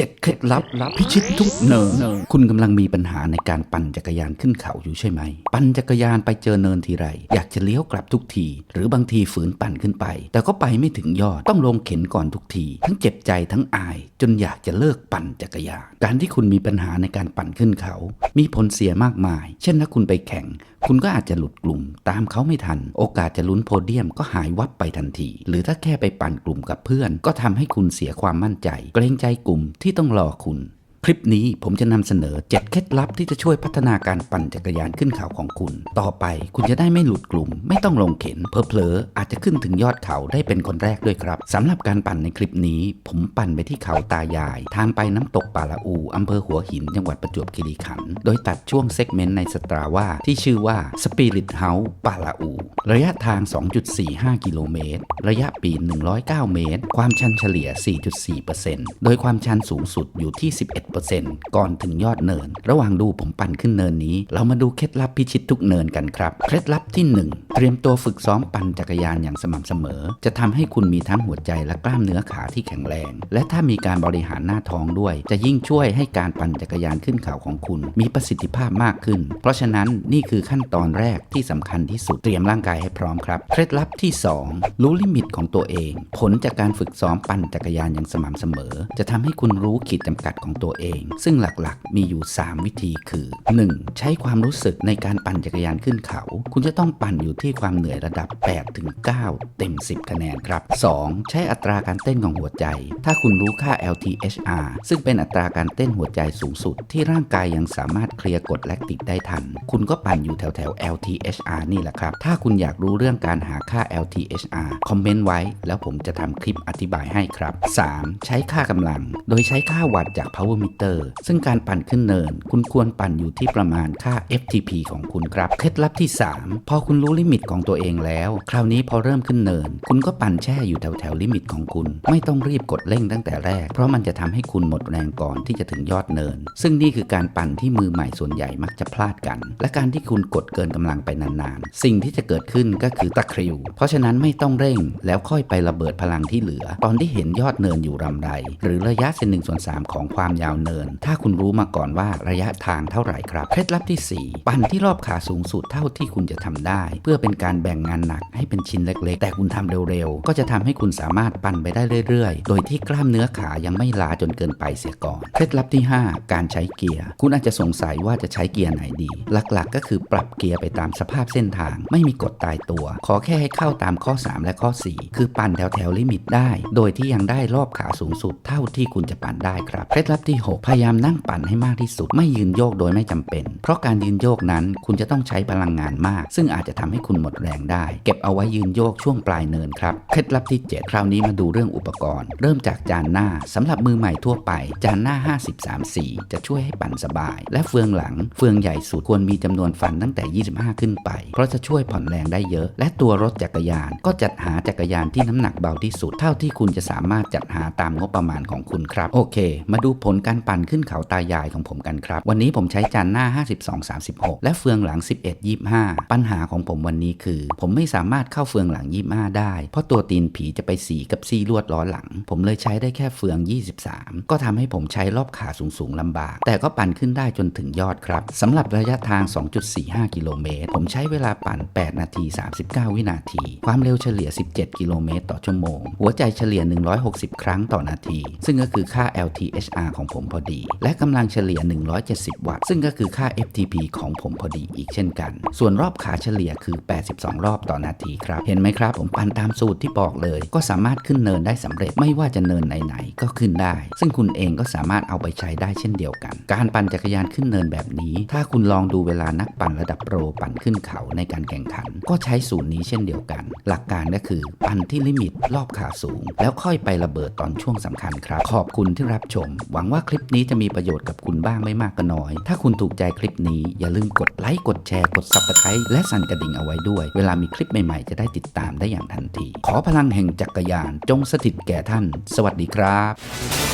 7เคล็ดลับพิชิตทุกเนิน คุณกำลังมีปัญหาในการปั่นจักรยานขึ้นเขาอยู่ใช่ไหม ปั่นจักรยานไปเจอเนินทีไร อยากจะเลี้ยวกลับทุกที หรือบางทีฝืนปั่นขึ้นไป แต่ก็ไปไม่ถึงยอดต้องลงเข็นก่อนทุกที ทั้งเจ็บใจทั้งอาย จนอยากจะเลิกปั่นจักรยาน การที่คุณมีปัญหาในการปั่นขึ้นเขา มีผลเสียมากมาย เช่นถ้าคุณไปแข่ง คุณก็อาจจะหลุดกลุ่มตามเขาไม่ทัน โอกาสจะลุ้นโพเดียมก็หายวับไปทันที หรือถ้าแค่ไปปั่นกลุ่มกับเพื่อน ก็ทำให้คุณเสียความมั่นใจ เกรงใจกลุ่มที่ต้องรอคุณ คลิปนี้ผมจะนำเสนอ 7 เคล็ดลับที่จะช่วยพัฒนาการปั่นจักรยานขึ้นเขาของคุณ ต่อไปคุณจะได้ไม่หลุดกลุ่ม ไม่ต้องลงเข็นเพลอๆอาจจะขึ้นถึงยอดเขาได้เป็นคนแรกด้วยครับสำหรับการปั่นในคลิปนี้ ผมปั่นไปที่เขาตายาย ทางไปน้ำตกป่าละอูอำเภอหัวหิน จังหวัดประจวบคีรีขันธ์โดยตัดช่วงเซกเมนต์ในสตราว่าที่ชื่อว่า Spirit House ป่าละอู ระยะทาง 2.45 กิโลเมตร ระยะปีน109 เมตร ความชันเฉลี่ย 4.4%โดยความชันสูงสุดอยู่ที่ 11ก่อนถึงยอดเนิน ระหว่างดูผมปั่นขึ้นเนินนี้ เรามาดูเคล็ดลับพิชิตทุกเนินกันครับ เคล็ดลับที่ 1 เตรียมตัวฝึกซ้อมปั่นจักรยานอย่างสม่ำเสมอ จะทำให้คุณมีทั้งหัวใจและกล้ามเนื้อขาที่แข็งแรง และถ้ามีการบริหารหน้าท้องด้วย จะยิ่งช่วยให้การปั่นจักรยานขึ้นเขาของคุณ มีประสิทธิภาพมากขึ้น เพราะฉะนั้นนี่คือขั้นตอนแรกที่สำคัญที่สุดเตรียมร่างกายให้พร้อมครับ เคล็ดลับที่ 2 รู้ลิมิตของตัวเอง ผลจากการฝึกซ้อมปั่นจักรยานอย่างสม่ำเสมอ จะทำให้คุณรู้ขีดจำกัดของตัวเองซึ่งหลักๆ มีอยู่ 3 วิธีคือ 1. ใช้ความรู้สึกในการปั่นจักรยานขึ้นเขา คุณจะต้องปั่นอยู่ที่ความเหนื่อยระดับ 8 ถึง 9 เต็ม 10 คะแนนครับ 2. ใช้อัตราการเต้นของหัวใจ ถ้าคุณรู้ค่า LTHR ซึ่งเป็นอัตราการเต้นหัวใจสูงสุด ที่ร่างกายยังสามารถเคลียร์กรดแลคติกได้ทัน คุณก็ปั่นอยู่แถวแถวๆ LTHR นี่แหละครับ ถ้าคุณอยากรู้เรื่องการหาค่า LTHR คอมเมนต์ไว้ แล้วผมจะทำคลิปอธิบายให้ครับ 3. ใช้ค่ากำลัง โดยใช้ค่าวัตต์จาก power meter ซึ่งการปั่นขึ้นเนิน คุณควรปั่นอยู่ที่ประมาณค่า FTP ของคุณครับ เคล็ดลับที่ 3 พอคุณรู้ลิมิตของตัวเองแล้ว คราวนี้พอเริ่มขึ้นเนิน คุณก็ปั่นแช่อยู่แถวแถวๆลิมิตของคุณ ไม่ต้องรีบกดเร่งตั้งแต่แรก เพราะมันจะทำให้คุณหมดแรงก่อนที่จะถึงยอดเนิน ซึ่งนี่คือการปั่นที่มือใหม่ส่วนใหญ่มักจะพลาดกัน และการที่คุณกดเกินกำลังไปนานๆ สิ่งที่จะเกิดขึ้นก็คือตะคริว เพราะฉะนั้นไม่ต้องเร่งแล้วค่อยไประเบิดพลังที่เหลือ ตอนที่เห็นยอดเนินอยู่รำไร หรือระยะเซนหนึ่งส่วนสามของความยาวเนิน ถ้าคุณรู้มาก่อนว่าระยะทางเท่าไหร่ครับ เคล็ดลับที่ 4 ปั่นที่รอบขาสูงสุดเท่าที่คุณจะทำได้ เพื่อเป็นการแบ่งงานหนักให้เป็นชิ้นเล็ก ๆ แต่คุณทำเร็วๆ ก็จะทำให้คุณสามารถปั่นไปได้เรื่อยๆ โดยที่กล้ามเนื้อขายังไม่ลาจนเกินไปเสียก่อน เคล็ดลับที่ 5 การใช้เกียร์ คุณอาจจะสงสัยว่าจะใช้เกียร์ไหนดี หลักๆ ก็คือปรับเกียร์ไปตามสภาพเส้นทาง ไม่มีกฎตายตัว ขอแค่ให้เข้าตามข้อ 3 และข้อ 4 คือปั่นแถวแถวๆลิมิตได้ โดยที่ยังได้รอบขาสูงสุดเท่าที่คุณจะปั่นได้ครับ เคล็ดลับที่6 พยายามนั่งปั่นให้มากที่สุด ไม่ยืนโยกโดยไม่จำเป็น เพราะการยืนโยกนั้นคุณจะต้องใช้พลังงานมาก ซึ่งอาจจะทำให้คุณหมดแรงได้ เก็บเอาไว้ยืนโยกช่วงปลายเนินครับ เคล็ดลับที่ 7 คราวนี้มาดูเรื่องอุปกรณ์ เริ่มจากจานหน้าสำหรับมือใหม่ทั่วไป จานหน้า50 3 4จะช่วยให้ปั่นสบาย และเฟืองหลัง เฟืองใหญ่สุดควรมีจำนวนฟันตั้งแต่ 25 ขึ้นไป เพราะจะช่วยผ่อนแรงได้เยอะ และตัวรถจักรยาน ก็จัดหาจักรยานที่น้ำหนักเบาที่สุด เท่าที่คุณจะสามารถจัดหาตามงบประมาณของคุณครับ โอเค มาดูผลการปั่นขึ้นเขาตายายของผมกันครับ วันนี้ผมใช้จานหน้า 52 36 และเฟืองหลัง 11 25 ปัญหาของผมวันนี้คือ ผมไม่สามารถเข้าเฟืองหลัง 25 ได้ เพราะตัวตีนผีจะไปสีกับซี่ลวดล้อหลัง ผมเลยใช้ได้แค่เฟือง 23 ก็ทำให้ผมใช้รอบขาสูงๆลำบาก แต่ก็ปั่นขึ้นได้จนถึงยอดครับสำหรับระยะทาง 2.45 กิโลเมตรผมใช้เวลาปั่น 8 นาที 39 วินาที ความเร็วเฉลี่ย 17 กิโลเมตร ต่อชั่วโมง หัวใจเฉลี่ย 160 ครั้งต่อนาที ซึ่งก็คือค่า LTHR ของผมพอดี และกำลังเฉลี่ย 170 วัตต์ ซึ่งก็คือค่า FTP ของผมพอดีอีกเช่นกัน ส่วนรอบขาเฉลี่ยคือ 82 รอบต่อนาทีครับ เห็นไหมครับ ผมปั่นตามสูตรที่บอกเลย ก็สามารถขึ้นเนินได้สำเร็จไม่ว่าจะเนินไหนๆก็ขึ้นได้ ซึ่งคุณเองก็สามารถเอาไปใช้ได้เช่นเดียวกัน การปั่นจักรยานขึ้นเนินแบบนี้ ถ้าคุณลองดูเวลานักปั่นระดับโปรปั่นขึ้นเขาในการแข่งขัน ก็ใช้สูตรนี้เช่นเดียวกัน หลักการก็คือปั่นที่ลิมิตรอบขาสูง แล้วค่อยไประเบิดตอนช่วงสำคัญครับ ขอบคุณที่รับชม หวังว่าคลิปปนี้จะมีประโยชน์กับคุณบ้างไม่มากก็น้อย ถ้าคุณถูกใจคลิปนี้อย่าลืมกดไลค์กดแชร์กดซับสไครต์และสั่นกระดิ่งเอาไว้ด้วย เวลามีคลิปใหม่ๆ จะได้ติดตามได้อย่างทันที ขอพลังแห่งจักรยานจงสถิตแก่ท่าน สวัสดีครับ